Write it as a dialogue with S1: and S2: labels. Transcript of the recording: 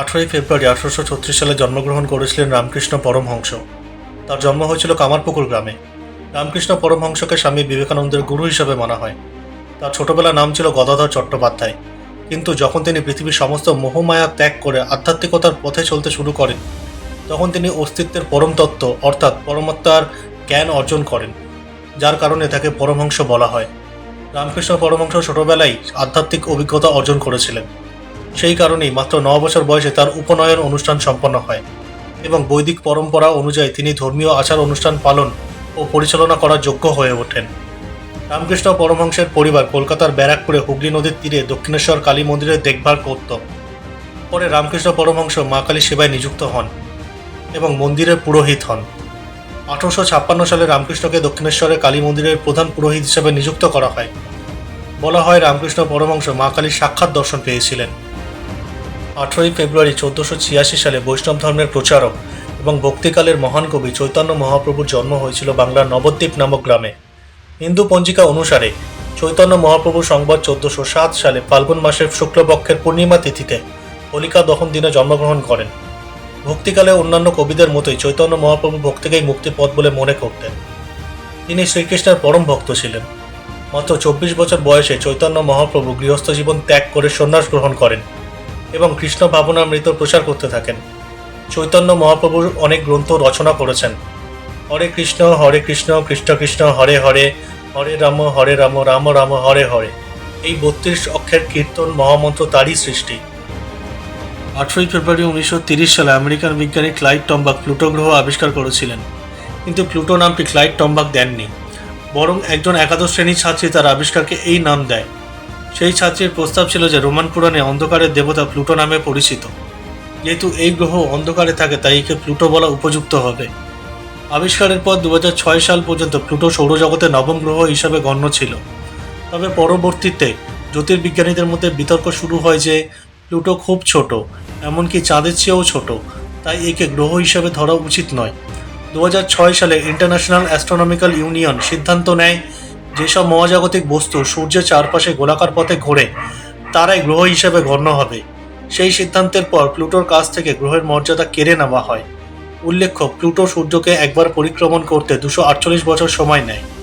S1: আঠেরোই ফেব্রুয়ারি আঠারোশো ছত্রিশ সালে জন্মগ্রহণ করেছিলেন রামকৃষ্ণ পরমহংস তার জন্ম হয়েছিল কামারপুকুর গ্রামে রামকৃষ্ণ পরমহংসকে স্বামী বিবেকানন্দের গুরু হিসেবে মানা হয় তার ছোটবেলার নাম ছিল গদাধর চট্টোপাধ্যায় কিন্তু যখন তিনি পৃথিবীর সমস্ত মোহমায়া ত্যাগ করে আধ্যাত্মিকতার পথে চলতে শুরু করেন তখন তিনি অস্তিত্বের পরমতত্ত্ব অর্থাৎ পরমাত্মার জ্ঞান অর্জন করেন যার কারণে তাকে পরমহংস বলা হয় রামকৃষ্ণ পরমহংস ছোটবেলায় আধ্যাত্মিক অভিজ্ঞতা অর্জন করেছিলেন সেই কারণেই মাত্র ন বছর বয়সে তার উপনয়ন অনুষ্ঠান সম্পন্ন হয় এবং বৈদিক পরম্পরা অনুযায়ী তিনি ধর্মীয় আচার অনুষ্ঠান পালন ও পরিচালনা করার যোগ্য হয়ে ওঠেন রামকৃষ্ণ পরমহংসের পরিবার কলকাতার ব্যারাকপুরে হুগলি নদীর তীরে দক্ষিণেশ্বর কালী মন্দিরের দেখভাল করত পরে রামকৃষ্ণ পরমহংস মা কালী সেবায় নিযুক্ত হন এবং মন্দিরের পুরোহিত হন আঠারোশো ছাপ্পান্ন সালে রামকৃষ্ণকে দক্ষিণেশ্বরের কালী মন্দিরের প্রধান পুরোহিত হিসেবে নিযুক্ত করা হয় বলা হয় রামকৃষ্ণ পরমহংস মা কালীর সাক্ষাৎ দর্শন পেয়েছিলেন আঠেরোই ফেব্রুয়ারি চোদ্দোশো ছিয়াশি সালে বৈষ্ণব ধর্মের প্রচারক এবং ভক্তিকালের মহান কবি চৈতন্য মহাপ্রভুর জন্ম হয়েছিল বাংলার নবদ্বীপ নামক গ্রামে হিন্দু পঞ্জিকা অনুসারে চৈতন্য মহাপ্রভু সংবাদ চোদ্দোশো সাত সালে ফাল্গুন মাসের শুক্লপক্ষের পূর্ণিমা তিথিতে হোলিকা দহন দিনে জন্মগ্রহণ করেন ভক্তিকালে অন্যান্য কবিদের মতোই চৈতন্য মহাপ্রভু ভক্তিকেই মুক্তিপথ বলে মনে করতেন তিনি শ্রীকৃষ্ণের পরম ভক্ত ছিলেন মাত্র চব্বিশ বছর বয়সে চৈতন্য মহাপ্রভু গৃহস্থ জীবন ত্যাগ করে সন্ন্যাস গ্রহণ করেন এবং কৃষ্ণ মৃত প্রচার করতে থাকেন চৈতন্য মহাপ্রভুর অনেক গ্রন্থ রচনা করেছেন হরে কৃষ্ণ হরে কৃষ্ণ কৃষ্ণ কৃষ্ণ হরে হরে হরে রাম হরে রাম রাম রাম হরে হরে এই বত্রিশ অক্ষের কীর্তন মহামন্ত্র
S2: তারই সৃষ্টি আঠেরোই ফেব্রুয়ারি উনিশশো সালে আমেরিকান বিজ্ঞানী ক্লাইড টম্বাক প্লুটো গ্রহ আবিষ্কার করেছিলেন কিন্তু প্লুটো নামটি ক্লাইড টম্বাক দেননি বরং একজন একাদশ শ্রেণীর ছাত্রী তার আবিষ্কারকে এই নাম দেয় সেই ছাত্রীর প্রস্তাব ছিল যে রোমান পুরাণে অন্ধকারের দেবতা প্লুটো নামে পরিচিত যেহেতু এই গ্রহ অন্ধকারে থাকে তাই একে প্লুটো বলা উপযুক্ত হবে আবিষ্কারের পর দু সাল পর্যন্ত প্লুটো সৌরজগতে নবম গ্রহ হিসাবে গণ্য ছিল তবে পরবর্তীতে জ্যোতির্বিজ্ঞানীদের মধ্যে বিতর্ক শুরু হয় যে প্লুটো খুব ছোট এমনকি চাঁদের চেয়েও ছোট তাই একে গ্রহ হিসাবে ধরা উচিত নয় দু সালে ইন্টারন্যাশনাল অ্যাস্ট্রোনমিক্যাল ইউনিয়ন সিদ্ধান্ত নেয় যেসব মহাজাগতিক বস্তু সূর্যের চারপাশে গোলাকার পথে ঘোরে তারাই গ্রহ হিসেবে গণ্য হবে সেই সিদ্ধান্তের পর প্লুটোর কাছ থেকে গ্রহের মর্যাদা কেড়ে নেওয়া হয় উল্লেখ্য প্লুটো সূর্যকে একবার পরিক্রমণ করতে দুশো আটচল্লিশ বছর সময় নেয়